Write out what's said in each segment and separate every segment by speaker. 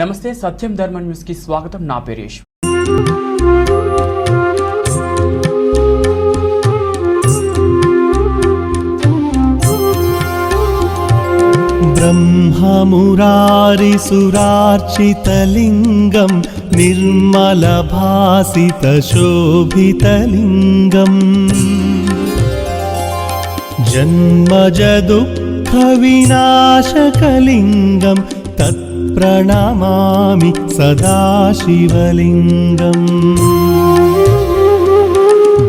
Speaker 1: నమస్తే సత్యం ధర్మ న్యూస్కి స్వాగతం నా పేరు యశ్
Speaker 2: ब्रह्ममुरारिसुरार्चितलिङ्गं निर्मलभासितशोभितलिङ्गम् जन्मजदुःखविनाशकलिङ्गं तत्प्रणमामि सदा शिवलिङ्गम्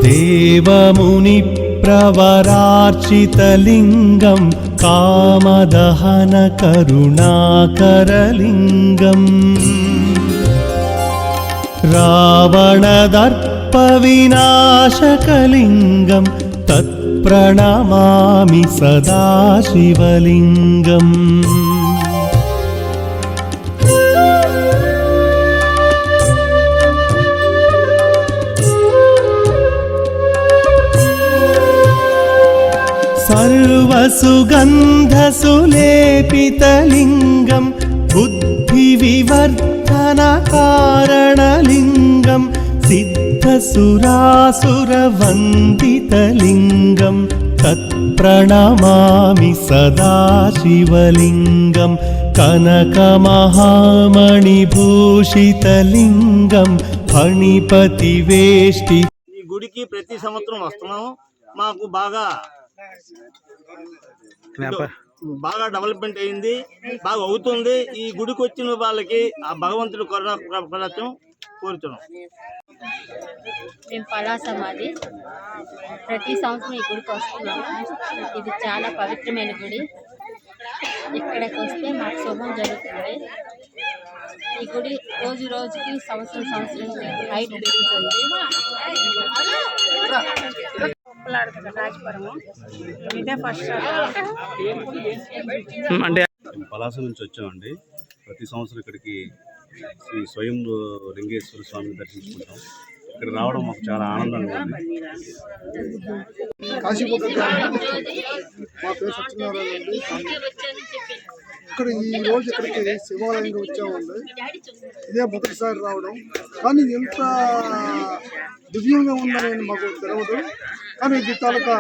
Speaker 2: देवमुनिप्रवरार्चितलिङ्गं कामदहनकरुणाकरलिङ्गम् रावणदर्पविनाशकलिङ्गं तत्प्रणमामि सदा सर्वसुगन्धसुलेपितलिङ्गं बुद्धिविवर्धनकारणलिङ्गं सिद्धसुरासुरवन्दितलिङ्गं तत्प्रणमामि सदा शिवलिङ्गं कनकमहामणिभूषितलिङ्गं फणिपतिवेष्टि
Speaker 3: ఈ గుడికి ప్రతి సంవత్సరం వస్తున్నాము మాకు బాగా బాగా డెవలప్మెంట్ అయింది బాగా అవుతుంది. ఈ గుడికి వచ్చిన వాళ్ళకి ఆ భగవంతుడు కరుణ కోరుతున్నాం
Speaker 4: మేము పలాస మాది ప్రతి సంవత్సరం ఈ గుడికి వస్తున్నాము. ఇది చాలా పవిత్రమైన గుడి. ఇక్కడికి వస్తే మాకు శుభం జరుగుతుంది. ఈ గుడి రోజు రోజుకి సంవత్సరం సంవత్సరం హైట్ పెరుగుతుంది. రాజపురము. ఇదే ఫస్ట్
Speaker 1: అంటే
Speaker 5: పలాస నుంచి వచ్చామండి. ప్రతి సంవత్సరం ఇక్కడికి శ్రీ స్వయం లింగేశ్వర స్వామిని దర్శించుకుంటాం. ఇక్కడ రావడం మాకు చాలా ఆనందంగా ఉంది.
Speaker 6: ఇక్కడ ఈ రోజు ఇక్కడికి శివాలయంగా వచ్చామండి. ఇదే మొదటిసారి రావడం. కానీ ఎంత దివ్యంగా ఉందని మాకు తెలియదు. కానీ ఇది తాలూకా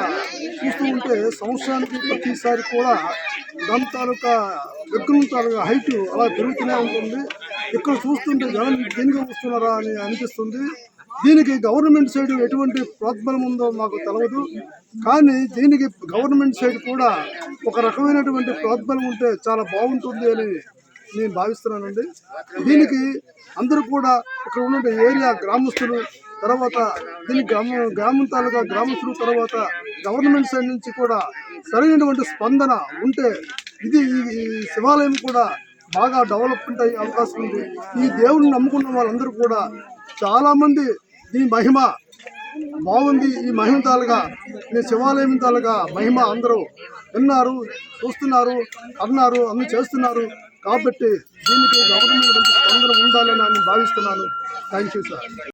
Speaker 6: చూస్తూ ఉంటే సంవత్సరానికి ప్రతిసారి కూడా దాని తాలూకా విగ్రహం తాలూకా హైట్ అలా పెరుగుతూనే ఉంటుంది. ఇక్కడ చూస్తుంటే జనం దేనిగా వస్తున్నారా అని అనిపిస్తుంది. దీనికి గవర్నమెంట్ సైడ్ ఎటువంటి ప్రోత్బలం ఉందో మాకు తెలియదు కానీ దీనికి గవర్నమెంట్ సైడ్ కూడా ఒక రకమైనటువంటి ప్రోత్బలం ఉంటే చాలా బాగుంటుంది అని నేను భావిస్తున్నానండి. దీనికి అందరూ కూడా ఇక్కడ ఉన్న ఏరియా గ్రామస్తులు తర్వాత దీని గ్రామ గ్రామం తాలూకా గ్రామస్తులు తర్వాత గవర్నమెంట్ సైడ్ నుంచి కూడా సరైనటువంటి స్పందన ఉంటే ఇది ఈ- శివాలయం కూడా బాగా డెవలప్మెంట్ అయ్యే అవకాశం ఉంది. ఈ దేవుడిని నమ్ముకున్న వాళ్ళందరూ కూడా చాలామంది దీని మహిమ బాగుంది ఈ మహిమ తాలుగా మీ శివాలయం తాలుగా మహిమ అందరూ విన్నారు చూస్తున్నారు అన్నారు అన్ని చేస్తున్నారు. కాబట్టి దీనికి గవర్నమెంట్ స్పందన ఉండాలని నేను భావిస్తున్నాను. Thank you sir.